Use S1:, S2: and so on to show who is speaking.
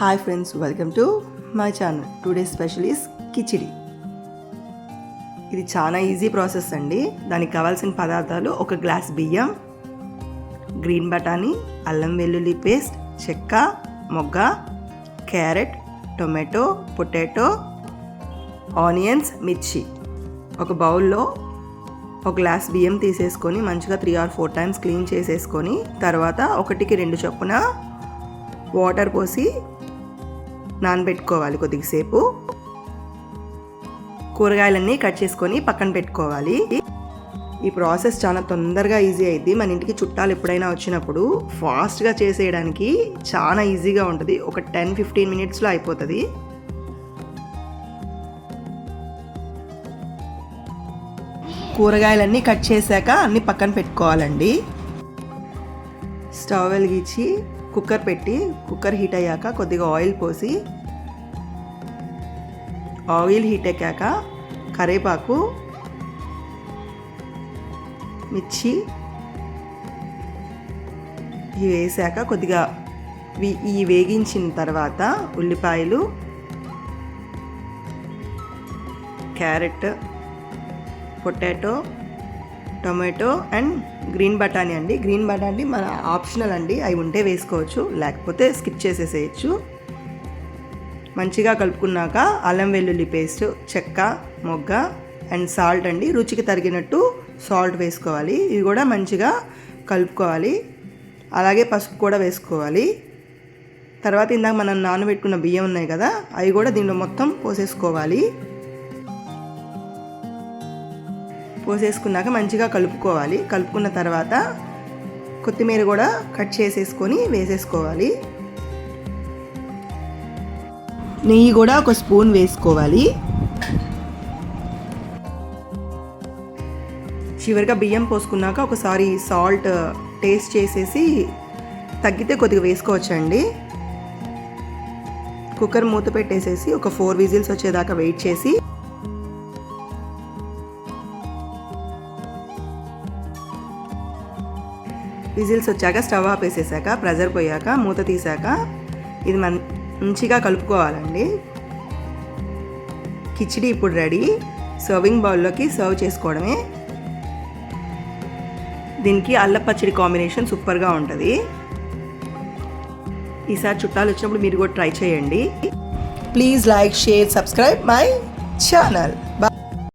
S1: Hi friends welcome to my channel today special is khichdi ఇది చాలా easy process అండి. దానికి కావాల్సిన పదార్థాలు ఒక గ్లాస్ బియ్యం గ్రీన్ బఠానీ అల్లం వెల్లుల్లి పేస్ట్ చెక్క మొగ్గ క్యారెట్ టొమాటో పొటాటో ఆనియన్స్ మిర్చి. ఒక బౌల్లో ఒక గ్లాస్ బియ్యం తీసేసుకొని మంచిగా three or four times clean చేసేసుకొని తర్వాత ఒకటికి రెండు చొప్పున వాటర్ పోసి నానబెట్టుకోవాలి కొద్దిసేపు. కూరగాయలన్నీ కట్ చేసుకొని పక్కన పెట్టుకోవాలి. ఈ ప్రాసెస్ చాలా తొందరగా ఈజీ అయింది మన ఇంటికి చుట్టాలు ఎప్పుడైనా వచ్చినప్పుడు ఫాస్ట్గా చేసేయడానికి చాలా ఈజీగా ఉంటుంది. ఒక టెన్ ఫిఫ్టీన్ మినిట్స్లో అయిపోతుంది. కూరగాయలన్నీ కట్ చేశాక అన్నీ పక్కన పెట్టుకోవాలండి. స్టవ్ వెలిగించి కుక్కర్ పెట్టి కుక్కర్ హీట్ అయ్యాక కొద్దిగా ఆయిల్ పోసి ఆయిల్ హీట్ ఎక్కాక కరేపాకు మిర్చి ఇవి వేసాక కొద్దిగా ఈ వేగించిన తర్వాత ఉల్లిపాయలు carrot potato tomato and green బఠానీ అండి. గ్రీన్ బఠానీ మన ఆప్షనల్ అండి. అవి ఉంటే వేసుకోవచ్చు. లేకపోతే స్కిప్ చేసేసేయచ్చు. మంచిగా కలుపుకున్నాక అల్లం వెల్లుల్లి పేస్ట్ చెక్క మొగ్గ అండ్ సాల్ట్ అండి. రుచికి తరిగినట్టు సాల్ట్ వేసుకోవాలి. ఇవి కూడా మంచిగా కలుపుకోవాలి. అలాగే పసుపు కూడా వేసుకోవాలి. తర్వాత ఇందాక మనం నానబెట్టుకున్న బియ్యం ఉన్నాయి కదా అవి కూడా దీనిలో మొత్తం పోసేసుకోవాలి. పోసేసుకున్నాక మంచిగా కలుపుకోవాలి. కలుపుకున్న తర్వాత కొత్తిమీర కూడా కట్ చేసేసుకొని వేసేసుకోవాలి. నెయ్యి కూడా ఒక స్పూన్ వేసుకోవాలి. చివరిగా బియ్యం పోసుకున్నాక ఒకసారి సాల్ట్ టేస్ట్ చేసేసి తగ్గితే కొద్దిగా వేసుకోవచ్చండి. కుక్కర్ మూత పెట్టేసేసి ఒక ఫోర్ విజిల్స్ వచ్చేదాకా వెయిట్ చేసి విజిల్స్ వచ్చాక స్టవ్ ఆపేసేసాక ప్రెజర్ పోయాక మూత తీసాక ఇది మంచిగా కలుపుకోవాలండి. కిచిడి ఇప్పుడు రెడీ. సర్వింగ్ బౌల్లోకి సర్వ్ చేసుకోవడమే. దీనికి అల్లం పచ్చడి కాంబినేషన్ సూపర్గా ఉంటుంది. ఈసారి చుట్టాలు వచ్చినప్పుడు మీరు కూడా ట్రై చేయండి. Please like share subscribe my channel.